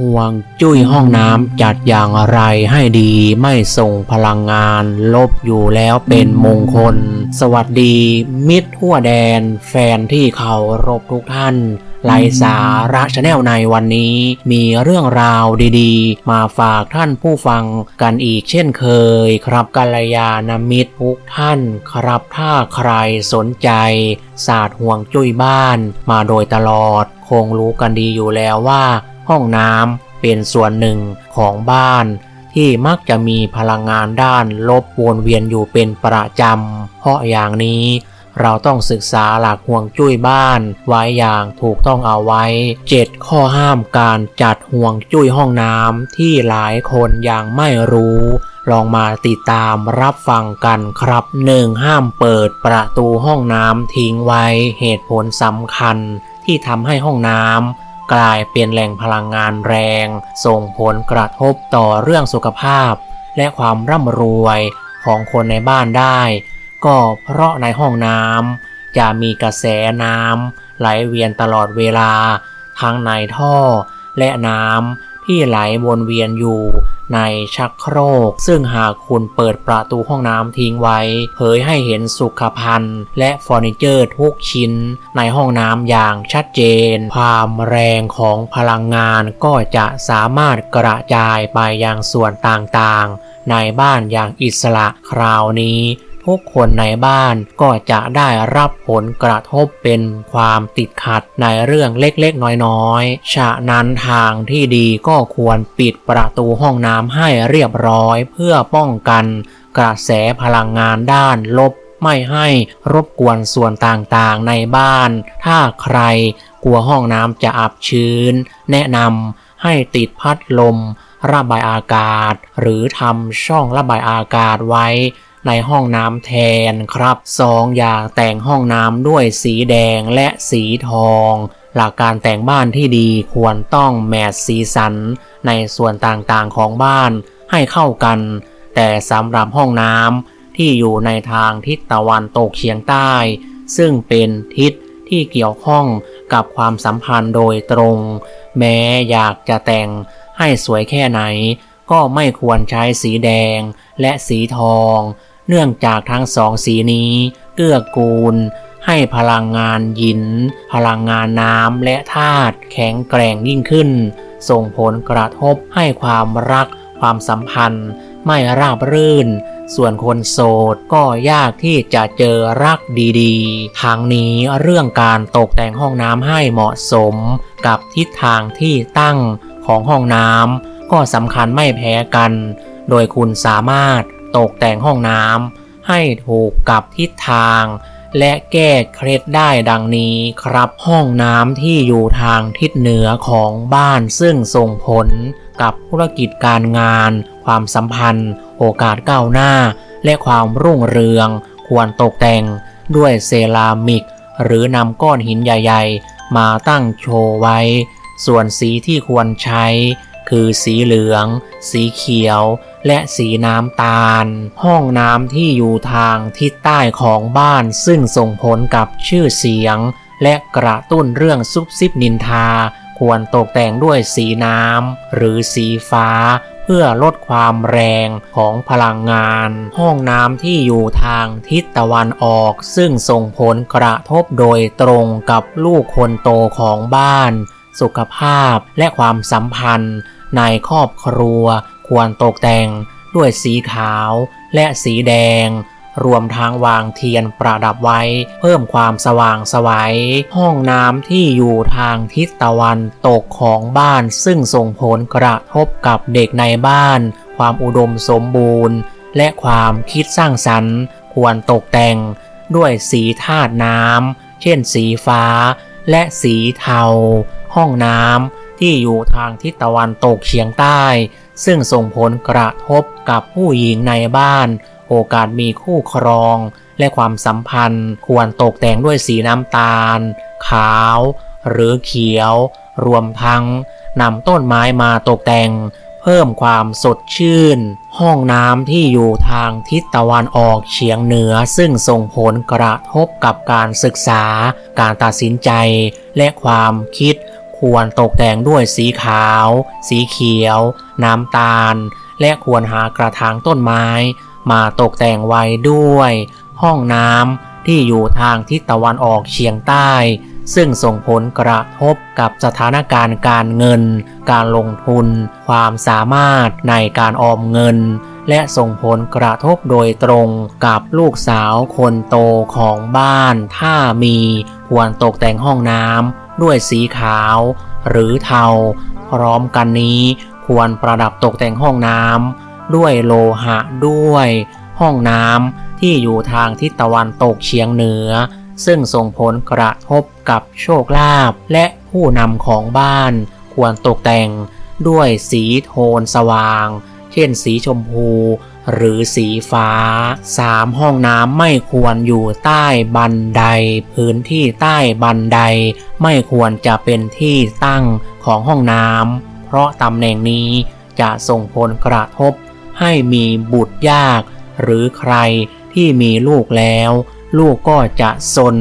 ห่วงจุ้ยห้องน้ำจัดอย่างไรให้ดีไม่ส่งพลังงาน ลบอยู่แล้วเป็นมงคล สวัสดี มิตรทั่วแดน แฟนที่เคารพทุกท่านไลสาระชาแนลในวันนี้มีเรื่องราวดีๆ มาฝากท่านผู้ฟังกันอีกเช่นเคย ครับกัลยาณมิตรทุกท่านครับถ้าใครสนใจ ศาสตร์ห่วงจุ้ยบ้านมาโดยตลอด คงรู้กันดีอยู่แล้วว่า ห้องน้ำเป็นส่วนหนึ่งของบ้าน ที่มักจะมีพลังงานด้านลบวนเวียนอยู่เป็นประจำ เพราะอย่างนี้เราต้องศึกษาหลักห่วงจุ้ยบ้านไว้อย่างถูกต้องเอาไว้ 7 ข้อห้ามการจัดห่วงจุ้ยห้องน้ำที่หลายคนยังไม่รู้ ลองมาติดตามรับฟังกันครับ 1. ห้ามเปิดประตูห้องน้ำทิ้งไว้เหตุผลสำคัญที่ทำให้ห้องน้ำ กลายเป็นแหล่งพลังงานแรง ส่งผลกระทบต่อเรื่องสุขภาพ และความร่ำรวยของคนในบ้านได้ ก็เพราะในห้องน้ำจะมีกระแสน้ำไหลเวียนตลอดเวลา ทั้งในท่อและน้ำที่ไหลวนเวียนอยู่ ในชักโครก ซึ่งหากคุณเปิดประตูห้องน้ำทิ้งไว้ เผยให้เห็นสุขภัณฑ์ และเฟอร์นิเจอร์ทุกชิ้น ในห้องน้ำอย่างชัดเจน ความแรงของพลังงานก็จะสามารถกระจายไปยังส่วนต่างๆ ในบ้านอย่างอิสระคราวนี้ ทุกคนในบ้านก็จะได้รับผลกระทบเป็นความติดขัดในเรื่องเล็กๆ น้อยๆ ฉะนั้นทางที่ดีก็ควรปิดประตูห้องน้ำให้เรียบร้อยเพื่อป้องกันกระแสพลังงานด้านลบไม่ให้รบกวนส่วนต่างๆในบ้าน ถ้าใครกลัวห้องน้ำจะอับชื้น แนะนำให้ติดพัดลม ระบายอากาศ หรือทำช่องระบายอากาศไว้ ในห้องน้ำแทนครับ 2. อย่าแต่งห้องน้ำด้วยสีแดงและสีทอง หลักการแต่งบ้านที่ดีควรต้องแมทสีสัน ในส่วนต่างๆของบ้านให้เข้ากัน แต่สำหรับห้องน้ำที่อยู่ในทางทิศตะวันตกเฉียงใต้ ซึ่งเป็นทิศที่เกี่ยวข้องกับความสัมพันธ์โดยตรง แม้อยากจะแต่งให้สวยแค่ไหน ก็ไม่ควรใช้สีแดงและสีทอง เนื่องจากทั้งสองสีนี้เกื้อกูล ให้พลังงานหยิน พลังงานน้ำและธาตุแข็งแกร่งยิ่งขึ้น ส่งผลกระทบให้ความรักความสัมพันธ์ไม่ราบรื่น ส่วนคนโสดก็ยากที่จะเจอรักดีๆ ทางนี้เรื่องการตกแต่งห้องน้ำให้เหมาะสม กับทิศทางที่ตั้งของห้องน้ำก็สำคัญไม่แพ้กัน โดยคุณสามารถ ตกแต่งห้องน้ำให้ถูกกับทิศทาง และแก้เคล็ดได้ดังนี้ครับห้องน้ำที่อยู่ทางทิศเหนือของบ้านซึ่งส่งผลกับธุรกิจการงาน ความสัมพันธ์ โอกาสก้าวหน้า และความรุ่งเรือง ควรตกแต่งด้วยเซรามิก หรือนำก้อนหินใหญ่ ๆ มาตั้งโชว์ไว้ ส่วนสีที่ควรใช้ คือสีเหลือง สีเขียว และสีน้ำตาล ห้องน้ำที่อยู่ทางทิศใต้ของบ้านซึ่งส่งผลกับชื่อเสียง และกระตุ้นเรื่องซุบซิบนินทา ควรตกแต่งด้วยสีน้ำ หรือสีฟ้าเพื่อลดความแรงของพลังงาน ห้องน้ำที่อยู่ทางทิศตะวันออก ซึ่งส่งผลกระทบโดยตรงกับลูกคนโตของบ้าน สุขภาพและความสัมพันธ์ ในครอบครัวควรตกแต่งด้วยสีขาวและสีแดง รวมทั้งวางเทียนประดับไว้ เพิ่มความสว่างสวัย ห้องน้ำที่อยู่ทางทิศตะวันตกของบ้านซึ่งส่งผลกระทบกับเด็กในบ้าน ความอุดมสมบูรณ์ และความคิดสร้างสรรค์ ควรตกแต่งด้วยสีธาตุน้ำเช่นสีฟ้าและสีเทา ห้องน้ำ ที่อยู่ทางทิศตะวันตกเฉียงใต้ ซึ่งส่งผลกระทบกับผู้หญิงในบ้าน โอกาสมีคู่ครอง และความสัมพันธ์ควรตกแต่งด้วยสีน้ำตาล ขาว หรือเขียว รวมทั้งนำต้นไม้มาตกแต่ง เพิ่มความสดชื่น ห้องน้ำที่อยู่ทางทิศตะวันออกเฉียงเหนือ ซึ่งส่งผลกระทบกับการศึกษา การตัดสินใจ และความคิด ควรตกแต่งด้วยสีขาว สีเขียว น้ำตาล และควรหากระถางต้นไม้ มาตกแต่งไว้ด้วย ห้องน้ำที่อยู่ทางทิศตะวันออกเฉียงใต้ ซึ่งส่งผลกระทบกับสถานการณ์การเงิน การลงทุน ความสามารถในการออมเงิน และส่งผลกระทบโดยตรงกับลูกสาวคนโตของบ้าน ถ้ามีควรตกแต่งห้องน้ำ ด้วยสีขาว หรือเทา พร้อมกันนี้ควรประดับตกแต่งห้องน้ำด้วยโลหะด้วย ห้องน้ำที่อยู่ทางทิศตะวันตกเฉียงเหนือ ซึ่งส่งผลกระทบกับโชคลาภและผู้นำของบ้าน ควรตกแต่งด้วยสีโทนสว่าง เช่นสีชมพู หรือสีฟ้า 3. ห้องน้ำไม่ควรอยู่ใต้บันได พื้นที่ใต้บันได ไม่ควรจะเป็นที่ตั้งของห้องน้ำเพราะตำแหน่งนี้จะส่งผลกระทบ ให้มีบุตรยาก หรือใครที่มีลูกแล้ว ลูกก็จะซน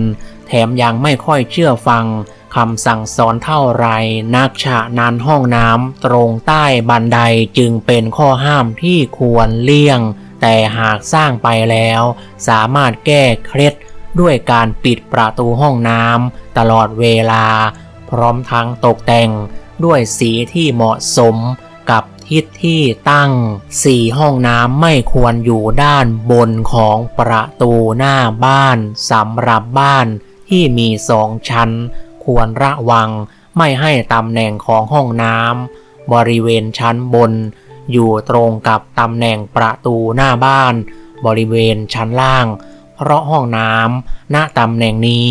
แถมยังไม่ค่อยเชื่อฟัง คำสั่งสอนเท่าไรนักฉะนันห้องน้ำตรงใต้บันไดจึงเป็นข้อห้ามที่ควรเลี่ยง แต่หากสร้างไปแล้ว สามารถแก้เคล็ดด้วยการปิดประตูห้องน้ำตลอดเวลา พร้อมทั้งตกแต่งด้วยสีที่เหมาะสมกับทิศที่ตั้ง 4. ห้องน้ำไม่ควรอยู่ด้านบนของประตูหน้าบ้านสำหรับบ้านที่มีสองชั้น ควรระวังไม่ให้ตำแหน่งของห้องน้ำบริเวณชั้นบน อยู่ตรงกับตำแหน่งประตูหน้าบ้าน บริเวณชั้นล่าง เพราะห้องน้ำณตำแหน่งนี้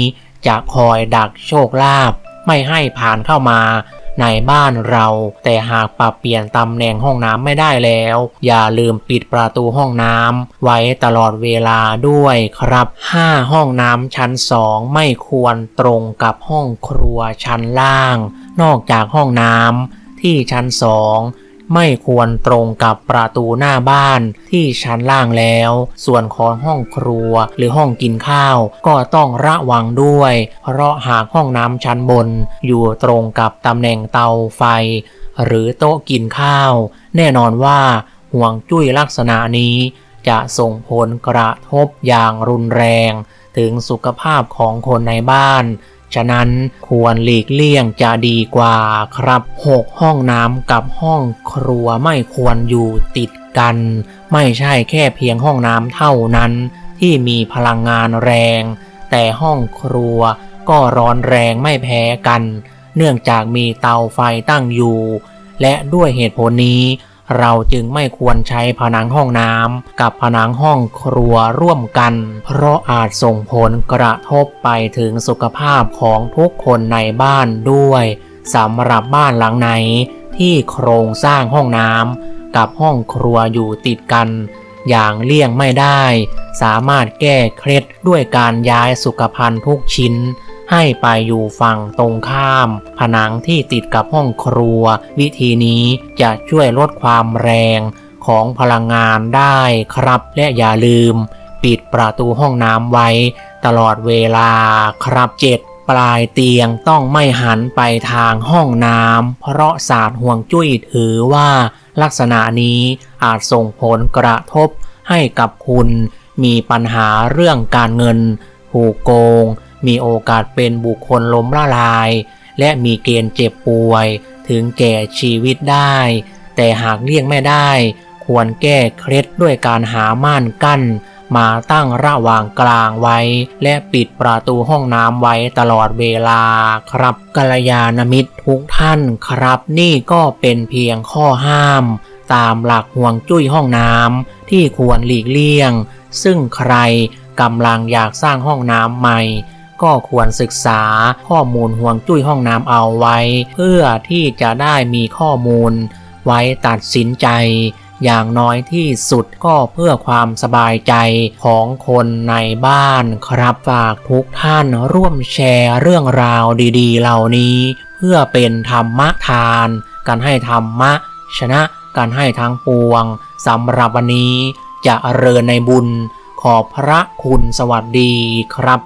จะคอยดักโชคลาภไม่ให้ผ่านเข้ามา ในบ้านเรา แต่หากปรับเปลี่ยนตำแหน่งห้องน้ำไม่ได้แล้ว อย่าลืมปิดประตูห้องน้ำไว้ตลอดเวลาด้วยครับ 5. ห้องน้ำชั้น 2 ไม่ควรตรงกับห้องครัวชั้นล่าง นอกจากห้องน้ำที่ชั้น 2 ไม่ควรตรงกับประตูหน้าบ้านที่ชั้นล่างแล้ว ส่วนของห้องครัวหรือห้องกินข้าว ก็ต้องระวังด้วย เพราะหากห้องน้ำชั้นบน อยู่ตรงกับตำแหน่งเตาไฟ หรือโต๊ะกินข้าว แน่นอนว่าห่วงจุ้ยลักษณะนี้ จะส่งผลกระทบอย่างรุนแรง ถึงสุขภาพของคนในบ้าน ฉะนั้นควรหลีกเลี่ยงจะดีกว่าครับ 6. ห้องน้ำกับห้องครัวไม่ควรอยู่ติดกัน ไม่ใช่แค่เพียงห้องน้ำเท่านั้น ที่มีพลังงานแรง แต่ห้องครัวก็ร้อนแรงไม่แพ้กัน เนื่องจากมีเตาไฟตั้งอยู่ และด้วยเหตุผลนี้ เราจึงไม่ควรใช้ผนังห้องน้ำกับผนังห้องครัวร่วมกัน เพราะอาจส่งผลกระทบไปถึงสุขภาพของทุกคนในบ้านด้วยสำหรับบ้านหลังไหนที่โครงสร้างห้องน้ำกับห้องครัวอยู่ติดกัน อย่างเลี่ยงไม่ได้ สามารถแก้เคล็ดด้วยการย้ายสุขภัณฑ์ทุกชิ้น ให้ไปอยู่ฝั่งตรงข้าม ผนังที่ติดกับห้องครัว วิธีนี้จะช่วยลดความแรงของพลังงานได้ครับ และอย่าลืม ปิดประตูห้องน้ำไว้ ตลอดเวลาครับเจ็ดปลายเตียงต้องไม่หันไปทางห้องน้ำเพราะศาสตร์ห่วงจุ้ยถือว่าลักษณะนี้อาจส่งผลกระทบให้กับคุณ มีปัญหาเรื่องการเงินถูกโกง มีโอกาสเป็นบุคคลล้มละลาย และมีเกณฑ์เจ็บป่วย ถึงแก่ชีวิตได้ แต่หากเลี่ยงไม่ได้ ควรแก้เคล็ดด้วยการหาม่านกั้น มาตั้งระหว่างกลางไว้ และปิดประตูห้องน้ำไว้ตลอดเวลาครับกัลยาณมิตรทุกท่านครับ นี่ก็เป็นเพียงข้อห้าม ตามหลักห่วงจุ้ยห้องน้ำที่ควรหลีกเลี่ยง ซึ่งใครกำลังอยากสร้างห้องน้ำใหม่ ก็ควรศึกษาข้อมูลห่วงจุ้ยห้องน้ำเอาไว้ เพื่อที่จะได้มีข้อมูล ไว้ตัดสินใจ อย่างน้อยที่สุดก็เพื่อความสบายใจของคนในบ้านครับฝากทุกท่านร่วมแชร์เรื่องราวดีๆ เหล่านี้ เพื่อเป็นธรรมทาน การให้ธรรมะ ชนะการให้ทั้งปวงสำหรับวันนี้จะเริญในบุญขอบพระคุณสวัสดีครับ